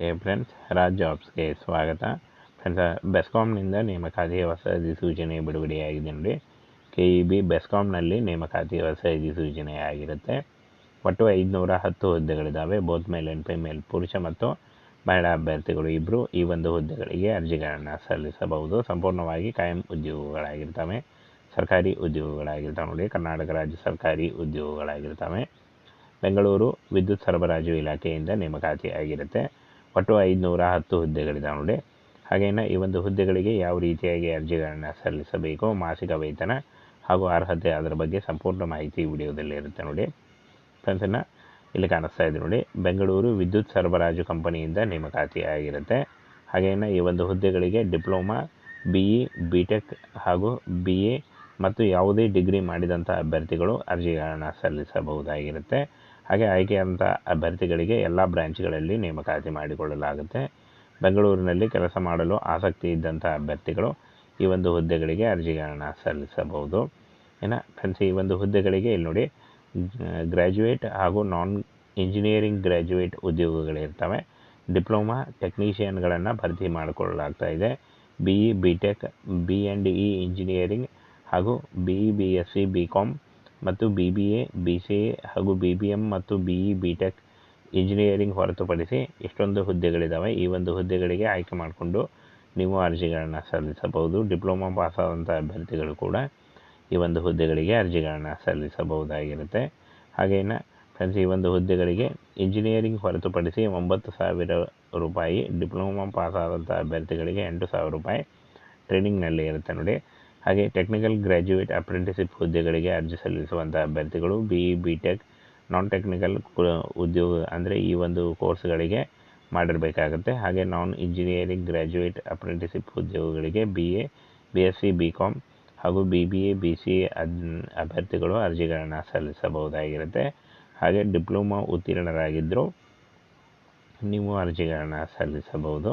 ಹೇ friends Raj ಜಾಬ್ಸ್ಗೆ ಸ್ವಾಗತ. Friends ಬೆಸ್ಕಾಮ್ನಿಂದ ನೇಮಕಾತಿ ಹೊಸ ಅಧಿಸೂಚನೆ ಬಿಡುಗಡೆಯಾಗಿದೆ ನೋಡಿ. ಕೆ ಇ ಬಿ ಬೆಸ್ಕಾಮ್ನಲ್ಲಿ ನೇಮಕಾತಿ ಹೊಸ ಅಧಿಸೂಚನೆ ಆಗಿರುತ್ತೆ. ಒಟ್ಟು ಐದುನೂರ ಹತ್ತು ಹುದ್ದೆಗಳಿದ್ದಾವೆ ಬೋತ್ ಮೇಲ್ ಆ್ಯಂಡ್ ಫಿಮೇಲ್ ಪುರುಷ ಮತ್ತು ಮಹಿಳಾ ಅಭ್ಯರ್ಥಿಗಳು ಇಬ್ಬರು ಈ ಒಂದು ಹುದ್ದೆಗಳಿಗೆ ಅರ್ಜಿಗಳನ್ನು ಸಲ್ಲಿಸಬಹುದು. ಸಂಪೂರ್ಣವಾಗಿ ಕಾಯಂ ಉದ್ಯೋಗಗಳಾಗಿರ್ತವೆ. ಸರ್ಕಾರಿ ಉದ್ಯೋಗಗಳಾಗಿರ್ತವೆ ನೋಡಿ. ಕರ್ನಾಟಕ ರಾಜ್ಯ ಸರ್ಕಾರಿ ಉದ್ಯೋಗಗಳಾಗಿರ್ತವೆ. ಬೆಂಗಳೂರು ವಿದ್ಯುತ್ ಸರಬರಾಜು ಇಲಾಖೆಯಿಂದ ನೇಮಕಾತಿ ಆಗಿರುತ್ತೆ ಒಟ್ಟು ಐದುನೂರ ಹತ್ತು ಹುದ್ದೆಗಳಿದೆ ನೋಡಿ. ಹಾಗೇನ ಈ ಒಂದು ಹುದ್ದೆಗಳಿಗೆ ಯಾವ ರೀತಿಯಾಗಿ ಅರ್ಜಿಗಳನ್ನು ಸಲ್ಲಿಸಬೇಕು, ಮಾಸಿಕ ವೇತನ ಹಾಗೂ ಅರ್ಹತೆ ಅದರ ಬಗ್ಗೆ ಸಂಪೂರ್ಣ ಮಾಹಿತಿ ವಿಡಿಯೋದಲ್ಲಿ ಇರುತ್ತೆ ನೋಡಿ. ಫ್ರೆಂಡ್ಸನ್ನು ಇಲ್ಲಿ ಕಾಣಿಸ್ತಾ ಇದೆ ನೋಡಿ. ಬೆಂಗಳೂರು ವಿದ್ಯುತ್ ಸರಬರಾಜು ಕಂಪನಿಯಿಂದ ನೇಮಕಾತಿ ಆಗಿರುತ್ತೆ ಹಾಗೇನ ಈ ಒಂದು ಹುದ್ದೆಗಳಿಗೆ diploma B E B tech ಹಾಗೂ ಬಿ ಎ ಮತ್ತು ಯಾವುದೇ ಡಿಗ್ರಿ ಮಾಡಿದಂಥ ಅಭ್ಯರ್ಥಿಗಳು ಅರ್ಜಿಗಳನ್ನು ಸಲ್ಲಿಸಬಹುದಾಗಿರುತ್ತೆ. ಹಾಗೆ ಆಯ್ಕೆಯಾದಂಥ ಅಭ್ಯರ್ಥಿಗಳಿಗೆ ಎಲ್ಲ ಬ್ರ್ಯಾಂಚ್ಗಳಲ್ಲಿ ನೇಮಕಾತಿ ಮಾಡಿಕೊಳ್ಳಲಾಗುತ್ತೆ. ಬೆಂಗಳೂರಿನಲ್ಲಿ ಕೆಲಸ ಮಾಡಲು ಆಸಕ್ತಿ ಇದ್ದಂಥ ಅಭ್ಯರ್ಥಿಗಳು ಈ ಒಂದು ಹುದ್ದೆಗಳಿಗೆ ಅರ್ಜಿಗಳನ್ನು ಸಲ್ಲಿಸಬಹುದು. ಏನ ಫ್ರೆಂಡ್ಸ್ ಈ ಒಂದು ಹುದ್ದೆಗಳಿಗೆ ಇಲ್ಲಿ ನೋಡಿ ಗ್ರ್ಯಾಜುಯೇಟ್ ಹಾಗೂ ನಾನ್ ಇಂಜಿನಿಯರಿಂಗ್ ಗ್ರ್ಯಾಜುಯೇಟ್ ಉದ್ಯೋಗಗಳಿರ್ತವೆ. ಡಿಪ್ಲೊಮಾ ಟೆಕ್ನಿಷಿಯನ್ಗಳನ್ನು ಭರ್ತಿ ಮಾಡಿಕೊಳ್ಳಲಾಗ್ತಾ ಇದೆ. B E B tech B and E engineering ಹಾಗೂ B E B S C B com ಮತ್ತು B B A B C A ಹಾಗೂ ಬಿ ಬಿ ಎಂ ಮತ್ತು B E B tech engineering ಹೊರತುಪಡಿಸಿ ಎಷ್ಟೊಂದು ಹುದ್ದೆಗಳಿದ್ದಾವೆ ಈ ಒಂದು ಹುದ್ದೆಗಳಿಗೆ ಆಯ್ಕೆ ಮಾಡಿಕೊಂಡು ನೀವು ಅರ್ಜಿಗಳನ್ನು ಸಲ್ಲಿಸಬಹುದು. ಡಿಪ್ಲೊಮಾ ಪಾಸಾದಂಥ ಅಭ್ಯರ್ಥಿಗಳು ಕೂಡ ಈ ಒಂದು ಹುದ್ದೆಗಳಿಗೆ ಅರ್ಜಿಗಳನ್ನು ಸಲ್ಲಿಸಬಹುದಾಗಿರುತ್ತೆ. ಹಾಗೇನ ಫ್ರೆಂಡ್ಸ್ ಈ ಒಂದು ಹುದ್ದೆಗಳಿಗೆ ಇಂಜಿನಿಯರಿಂಗ್ ಹೊರತುಪಡಿಸಿ ಒಂಬತ್ತು ಸಾವಿರ ರೂಪಾಯಿ, ಡಿಪ್ಲೊಮಾ ಪಾಸಾದಂಥ ಅಭ್ಯರ್ಥಿಗಳಿಗೆ ಎಂಟು ಸಾವಿರ ರೂಪಾಯಿ ಟ್ರೈನಿಂಗ್ನಲ್ಲಿ ಇರುತ್ತೆ ನೋಡಿ. ಹಾಗೆ ಟೆಕ್ನಿಕಲ್ ಗ್ರ್ಯಾಜುಯೇಟ್ ಅಪ್ರೆಂಟಿಸಿಪ್ ಹುದ್ದೆಗಳಿಗೆ ಅರ್ಜಿ ಸಲ್ಲಿಸುವಂಥ ಅಭ್ಯರ್ಥಿಗಳು B E B tech non technical ಉದ್ಯೋಗ ಅಂದರೆ ಈ ಒಂದು ಕೋರ್ಸ್ಗಳಿಗೆ ಮಾಡಿರಬೇಕಾಗುತ್ತೆ. ಹಾಗೆ non engineering graduate apprenticeship ಉದ್ಯೋಗಗಳಿಗೆ B A B S C B com ಹಾಗೂ B B A B C A ಅಭ್ಯರ್ಥಿಗಳು ಅರ್ಜಿಗಳನ್ನು ಸಲ್ಲಿಸಬಹುದಾಗಿರುತ್ತೆ. ಹಾಗೆ ಡಿಪ್ಲೊಮಾ ಉತ್ತೀರ್ಣರಾಗಿದ್ದರೂ ನೀವು ಅರ್ಜಿಗಳನ್ನು ಸಲ್ಲಿಸಬಹುದು.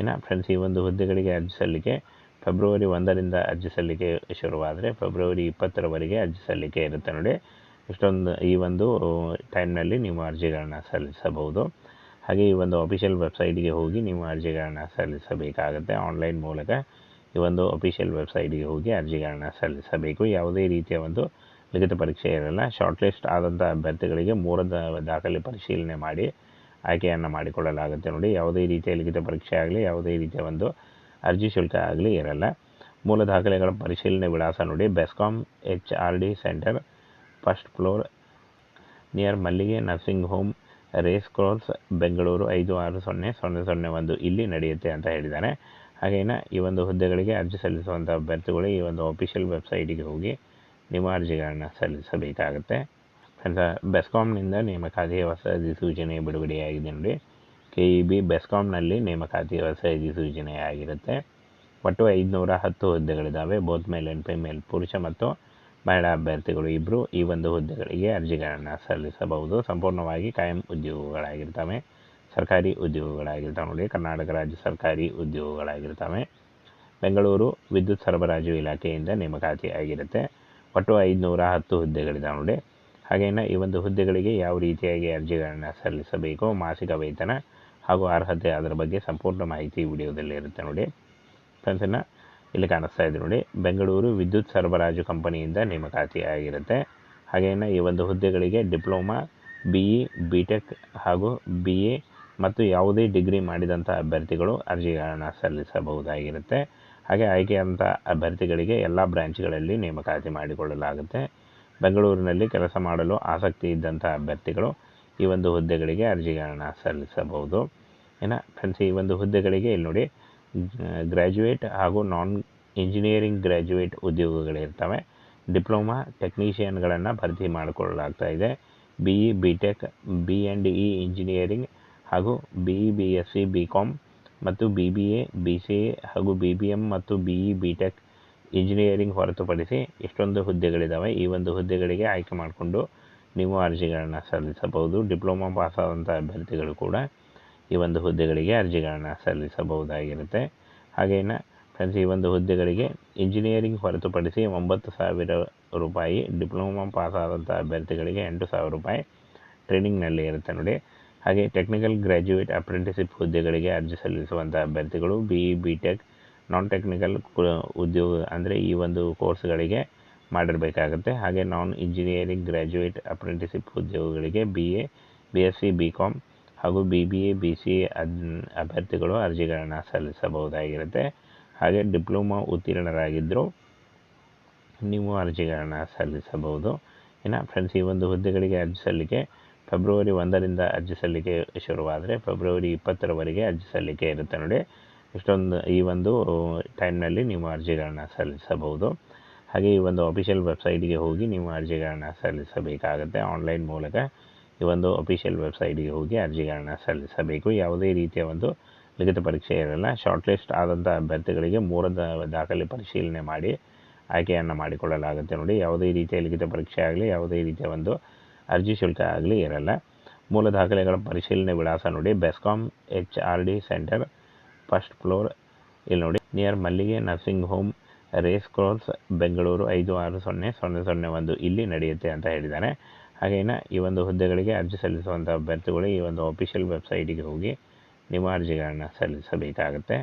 ಇನ್ನು ಫ್ರೆಂಡ್ಸ್ ಈ ಒಂದು ಹುದ್ದೆಗಳಿಗೆ ಅರ್ಜಿ ಸಲ್ಲಿಕೆ ಫೆಬ್ರವರಿ ಒಂದರಿಂದ ಅರ್ಜಿ ಸಲ್ಲಿಕೆ ಶುರುವಾದರೆ ಫೆಬ್ರವರಿ ಇಪ್ಪತ್ತರವರೆಗೆ ಅರ್ಜಿ ಸಲ್ಲಿಕೆ ಇರುತ್ತೆ ನೋಡಿ. ಇಷ್ಟೊಂದು ಈ ಒಂದು ಟೈಮ್ನಲ್ಲಿ ನೀವು ಅರ್ಜಿಗಳನ್ನ ಸಲ್ಲಿಸಬಹುದು. ಹಾಗೆ ಈ ಒಂದು ಅಫಿಷಿಯಲ್ ವೆಬ್ಸೈಟ್ಗೆ ಹೋಗಿ ನೀವು ಅರ್ಜಿಗಳನ್ನ ಸಲ್ಲಿಸಬೇಕಾಗುತ್ತೆ. ಆನ್ಲೈನ್ ಮೂಲಕ ಈ ಒಂದು ಅಫಿಷಿಯಲ್ ವೆಬ್ಸೈಟ್ಗೆ ಹೋಗಿ ಅರ್ಜಿಗಳನ್ನ ಸಲ್ಲಿಸಬೇಕು. ಯಾವುದೇ ರೀತಿಯ ಒಂದು ಲಿಖಿತ ಪರೀಕ್ಷೆ ಇರಲ್ಲ. ಶಾರ್ಟ್ ಲಿಸ್ಟ್ ಆದಂಥ ಅಭ್ಯರ್ಥಿಗಳಿಗೆ ಮೂರ ದಾಖಲೆ ಪರಿಶೀಲನೆ ಮಾಡಿ ಆಯ್ಕೆಯನ್ನು ಮಾಡಿಕೊಳ್ಳಲಾಗುತ್ತೆ ನೋಡಿ. ಯಾವುದೇ ರೀತಿಯ ಲಿಖಿತ ಪರೀಕ್ಷೆ ಆಗಲಿ, ಯಾವುದೇ ರೀತಿಯ ಒಂದು ಅರ್ಜಿ ಶುಲ್ಕ ಆಗಲಿ ಇರಲ್ಲ. ಮೂಲ ದಾಖಲೆಗಳ ಪರಿಶೀಲನೆ ವಿಳಾಸ ನೋಡಿ. BESCOM H R D centre, first floor, near Mallige nursing home, race course, Bengaluru ಐದು ಆರು ಸೊನ್ನೆ ಸೊನ್ನೆ ಸೊನ್ನೆ ಒಂದು ಇಲ್ಲಿ ನಡೆಯುತ್ತೆ ಅಂತ ಹೇಳಿದ್ದಾರೆ. ಹಾಗೇನ ಈ ಒಂದು ಹುದ್ದೆಗಳಿಗೆ ಅರ್ಜಿ ಸಲ್ಲಿಸುವಂಥ ಅಭ್ಯರ್ಥಿಗಳು ಈ ಒಂದು ಅಫಿಷಿಯಲ್ ವೆಬ್ಸೈಟಿಗೆ ಹೋಗಿ ನಿಮ್ಮ ಅರ್ಜಿಗಳನ್ನು ಸಲ್ಲಿಸಬೇಕಾಗುತ್ತೆ. ಅಂತ ಬೆಸ್ಕಾಮ್ನಿಂದ ನೇಮಕಾತಿಯ ಹೊಸ ಅಧಿಸೂಚನೆ ಬಿಡುಗಡೆಯಾಗಿದೆ ನೋಡಿ. ಕೆ ಇ ಬಿ ಬೆಸ್ಕಾಂನಲ್ಲಿ ನೇಮಕಾತಿ ಹೊಸ ಸೂಚನೆಯಾಗಿರುತ್ತೆ. ಒಟ್ಟು ಐದುನೂರ ಹತ್ತು ಹುದ್ದೆಗಳಿದ್ದಾವೆ ಬೋತ್ ಮೇಲ್ ಆ್ಯಂಡ್ ಫಿಮೇಲ್ ಪುರುಷ ಮತ್ತು ಮಹಿಳಾ ಅಭ್ಯರ್ಥಿಗಳು ಇಬ್ಬರು ಈ ಒಂದು ಹುದ್ದೆಗಳಿಗೆ ಅರ್ಜಿಗಳನ್ನು ಸಲ್ಲಿಸಬಹುದು. ಸಂಪೂರ್ಣವಾಗಿ ಕಾಯಂ ಉದ್ಯೋಗಗಳಾಗಿರ್ತವೆ. ಸರ್ಕಾರಿ ಉದ್ಯೋಗಗಳಾಗಿರ್ತವೆ. ನೋಡಿ, ಕರ್ನಾಟಕ ರಾಜ್ಯ ಸರ್ಕಾರಿ ಉದ್ಯೋಗಗಳಾಗಿರ್ತವೆ. ಬೆಂಗಳೂರು ವಿದ್ಯುತ್ ಸರಬರಾಜು ಇಲಾಖೆಯಿಂದ ನೇಮಕಾತಿ ಆಗಿರುತ್ತೆ. ಒಟ್ಟು ಐದುನೂರ ಹತ್ತು ಹುದ್ದೆಗಳಿದ್ದಾವೆ ನೋಡಿ ಹಾಗೇನ ಈ ಒಂದು ಹುದ್ದೆಗಳಿಗೆ ಯಾವ ರೀತಿಯಾಗಿ ಅರ್ಜಿಗಳನ್ನು ಸಲ್ಲಿಸಬೇಕು? ಮಾಸಿಕ ವೇತನ ಹಾಗೂ ಅರ್ಹತೆ ಅದರ ಬಗ್ಗೆ ಸಂಪೂರ್ಣ ಮಾಹಿತಿ ವಿಡಿಯೋದಲ್ಲಿ ಇರುತ್ತೆ ನೋಡಿ. ಫ್ರೆಂಡ್ಸನ್ನು ಇಲ್ಲಿ ಕಾಣಿಸ್ತಾ ಇದೆ ನೋಡಿ. ಬೆಂಗಳೂರು ವಿದ್ಯುತ್ ಸರಬರಾಜು ಕಂಪನಿಯಿಂದ ನೇಮಕಾತಿ ಆಗಿರುತ್ತೆ ಹಾಗೇನ ಈ ಒಂದು ಹುದ್ದೆಗಳಿಗೆ diploma, B E B tech ಹಾಗೂ ಬಿ ಎ ಮತ್ತು ಯಾವುದೇ ಡಿಗ್ರಿ ಮಾಡಿದಂಥ ಅಭ್ಯರ್ಥಿಗಳು ಅರ್ಜಿಗಳನ್ನು ಸಲ್ಲಿಸಬಹುದಾಗಿರುತ್ತೆ. ಹಾಗೆ ಆಯ್ಕೆಯಾದಂಥ ಅಭ್ಯರ್ಥಿಗಳಿಗೆ ಎಲ್ಲ ಬ್ರ್ಯಾಂಚ್ಗಳಲ್ಲಿ ನೇಮಕಾತಿ ಮಾಡಿಕೊಳ್ಳಲಾಗುತ್ತೆ. ಬೆಂಗಳೂರಿನಲ್ಲಿ ಕೆಲಸ ಮಾಡಲು ಆಸಕ್ತಿ ಇದ್ದಂಥ ಅಭ್ಯರ್ಥಿಗಳು ಈ ಒಂದು ಹುದ್ದೆಗಳಿಗೆ ಅರ್ಜಿಗಳನ್ನು ಸಲ್ಲಿಸಬಹುದು. ಏನ, ಫ್ರೆಂಡ್ಸ್, ಈ ಒಂದು ಹುದ್ದೆಗಳಿಗೆ ಇಲ್ಲಿ ನೋಡಿ, ಗ್ರ್ಯಾಜುಯೇಟ್ ಹಾಗೂ ನಾನ್ ಇಂಜಿನಿಯರಿಂಗ್ ಗ್ರ್ಯಾಜುಯೇಟ್ ಉದ್ಯೋಗಗಳಿರ್ತವೆ ಡಿಪ್ಲೊಮಾ ಟೆಕ್ನಿಷಿಯನ್ಗಳನ್ನು ಭರ್ತಿ ಮಾಡಿಕೊಳ್ಳಲಾಗ್ತಾ ಇದೆ. B E B tech B and E engineering ಹಾಗೂ B E B S C B com ಮತ್ತು B B A B C A ಹಾಗೂ ಬಿ ಬಿ ಎಂ ಮತ್ತು B E B tech engineering ಹೊರತುಪಡಿಸಿ ಎಷ್ಟೊಂದು ಹುದ್ದೆಗಳಿದ್ದಾವೆ ಈ ಒಂದು ಹುದ್ದೆಗಳಿಗೆ ಆಯ್ಕೆ ಮಾಡಿಕೊಂಡು ನೀವು ಅರ್ಜಿಗಳನ್ನು ಸಲ್ಲಿಸಬಹುದು. ಡಿಪ್ಲೊಮಾ ಪಾಸಾದಂಥ ಅಭ್ಯರ್ಥಿಗಳು ಕೂಡ ಈ ಒಂದು ಹುದ್ದೆಗಳಿಗೆ ಅರ್ಜಿಗಳನ್ನು ಸಲ್ಲಿಸಬಹುದಾಗಿರುತ್ತೆ. ಹಾಗೇನ ಫ್ರೆಂಡ್ಸ್, ಈ ಒಂದು ಹುದ್ದೆಗಳಿಗೆ ಇಂಜಿನಿಯರಿಂಗ್ ಹೊರತುಪಡಿಸಿ ಒಂಬತ್ತು ಸಾವಿರ ರೂಪಾಯಿ, ಡಿಪ್ಲೊಮಾ ಪಾಸಾದಂಥ ಅಭ್ಯರ್ಥಿಗಳಿಗೆ ಎಂಟು ಸಾವಿರ ರೂಪಾಯಿ ಟ್ರೈನಿಂಗ್ನಲ್ಲಿ ಇರುತ್ತೆ ನೋಡಿ. ಹಾಗೆ ಟೆಕ್ನಿಕಲ್ ಗ್ರ್ಯಾಜುಯೇಟ್ ಅಪ್ರೆಂಟಿಸಿಪ್ ಹುದ್ದೆಗಳಿಗೆ ಅರ್ಜಿ ಸಲ್ಲಿಸುವಂಥ ಅಭ್ಯರ್ಥಿಗಳು B E B tech non technical ಉದ್ಯೋಗ, ಅಂದರೆ ಈ ಒಂದು ಕೋರ್ಸ್ಗಳಿಗೆ ಮಾಡಿರಬೇಕಾಗುತ್ತೆ. ಹಾಗೆ non engineering graduate apprenticeship ಉದ್ಯೋಗಗಳಿಗೆ B A B S C B com ಹಾಗೂ B B A B C A ಅಭ್ಯರ್ಥಿಗಳು ಅರ್ಜಿಗಳನ್ನು ಸಲ್ಲಿಸಬಹುದಾಗಿರುತ್ತೆ. ಹಾಗೆ ಡಿಪ್ಲೊಮಾ ಉತ್ತೀರ್ಣರಾಗಿದ್ದರೂ ನೀವು ಅರ್ಜಿಗಳನ್ನು ಸಲ್ಲಿಸಬಹುದು. ಇನ್ನು ಫ್ರೆಂಡ್ಸ್ ಈ ಒಂದು ಹುದ್ದೆಗಳಿಗೆ ಅರ್ಜಿ ಸಲ್ಲಿಕೆ ಫೆಬ್ರವರಿ ಒಂದರಿಂದ ಅರ್ಜಿ ಸಲ್ಲಿಕೆ ಶುರುವಾದರೆ ಫೆಬ್ರವರಿ ಇಪ್ಪತ್ತರವರೆಗೆ ಅರ್ಜಿ ಸಲ್ಲಿಕೆ ಇರುತ್ತೆ ನೋಡಿ. ಇಷ್ಟೊಂದು, ಈ ಒಂದು ಟೈಮ್ನಲ್ಲಿ ನೀವು ಅರ್ಜಿಗಳನ್ನು ಸಲ್ಲಿಸಬಹುದು. ಹಾಗೆ ಈ ಒಂದು ಅಫಿಷಿಯಲ್ ವೆಬ್ಸೈಟ್ಗೆ ಹೋಗಿ ನೀವು ಅರ್ಜಿಗಳನ್ನು ಸಲ್ಲಿಸಬೇಕಾಗುತ್ತೆ. ಆನ್ಲೈನ್ ಮೂಲಕ ಈ ಒಂದು ಅಫಿಷಿಯಲ್ ವೆಬ್ಸೈಟಿಗೆ ಹೋಗಿ ಅರ್ಜಿಗಳನ್ನು ಸಲ್ಲಿಸಬೇಕು. ಯಾವುದೇ ರೀತಿಯ ಒಂದು ಲಿಖಿತ ಪರೀಕ್ಷೆ ಇರಲ್ಲ. ಶಾರ್ಟ್ ಲಿಸ್ಟ್ ಆದಂಥ ಅಭ್ಯರ್ಥಿಗಳಿಗೆ ಮೂರದ ದಾಖಲೆ ಪರಿಶೀಲನೆ ಮಾಡಿ ಆಯ್ಕೆಯನ್ನು ಮಾಡಿಕೊಳ್ಳಲಾಗುತ್ತೆ ನೋಡಿ. ಯಾವುದೇ ರೀತಿಯ ಲಿಖಿತ ಪರೀಕ್ಷೆ ಆಗಲಿ, ಯಾವುದೇ ರೀತಿಯ ಒಂದು ಅರ್ಜಿ ಶುಲ್ಕ ಆಗಲಿ ಇರಲ್ಲ. ಮೂಲ ದಾಖಲೆಗಳ ಪರಿಶೀಲನೆ ವಿಳಾಸ ನೋಡಿ. BESCOM H R D centre first floor ಇಲ್ಲಿ ನೋಡಿ. Near Mallige nursing home race course Bengaluru ಐದು ಆರು ಸೊನ್ನೆ ಸೊನ್ನೆ ಸೊನ್ನೆ ಒಂದು ಇಲ್ಲಿ ನಡೆಯುತ್ತೆ ಅಂತ ಹೇಳಿದ್ದಾರೆ ಹಾಗೇನ ಈ ಒಂದು ಹುದ್ದೆಗಳಿಗೆ ಅರ್ಜಿ ಸಲ್ಲಿಸುವಂಥ ಅಭ್ಯರ್ಥಿಗಳು ಈ ಒಂದು ಅಫಿಷಿಯಲ್ ವೆಬ್ಸೈಟಿಗೆ ಹೋಗಿ ನಿಮ್ಮ ಅರ್ಜಿಗಳನ್ನು ಸಲ್ಲಿಸಬೇಕಾಗುತ್ತೆ.